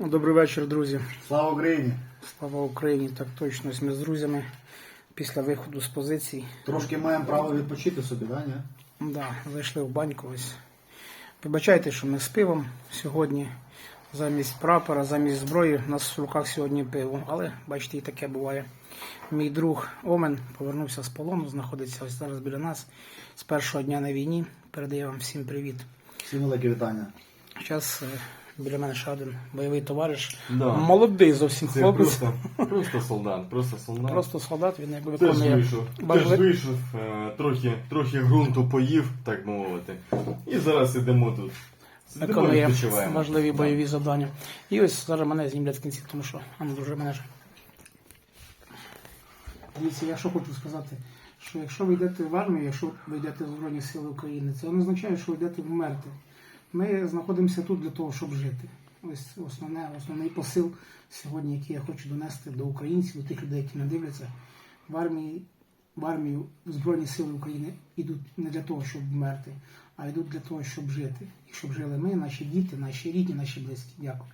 Добрий вечір, друзі. Слава Україні! Слава Україні! Так точно, ось ми з друзями після виходу з позицій. Трошки маємо право відпочити собі, да, ні? Да, зайшли в баньку. Ось. Вибачайте, що ми з пивом сьогодні. Замість прапора, замість зброї. У нас в руках сьогодні пиво. Але бачите, і таке буває. Мій друг Омен повернувся з полону, знаходиться ось зараз біля нас з першого дня на війні. Передаю вам всім привіт. Всім велике вітання. Зараз біля мене ще один бойовий товариш. Да. Молодий зовсім Це хлопець. просто, просто солдат, просто солдат. Просто солдат, він якби теж виконує вийшов, важли- теж вийшов, е, трохи, трохи ґрунту поїв, так би мовити. І зараз ідемо тут. Сидимо і виконує відпочиваємо. важливі Да. бойові завдання. І ось зараз мене знімлять в кінці, тому що а ну, дуже мене ж. Дивіться, я що хочу сказати, що якщо ви йдете в армію, якщо ви йдете в Збройні Сили України, це не означає, що ви йдете вмерти. Ми знаходимося тут для того, щоб жити. Ось основне, основний посил сьогодні, який я хочу донести до українців, до тих людей, які не дивляться. В армії, в армію в Збройні Сили України йдуть не для того, щоб вмерти, а йдуть для того, щоб жити. І щоб жили ми, наші діти, наші рідні, наші близькі. Дякую.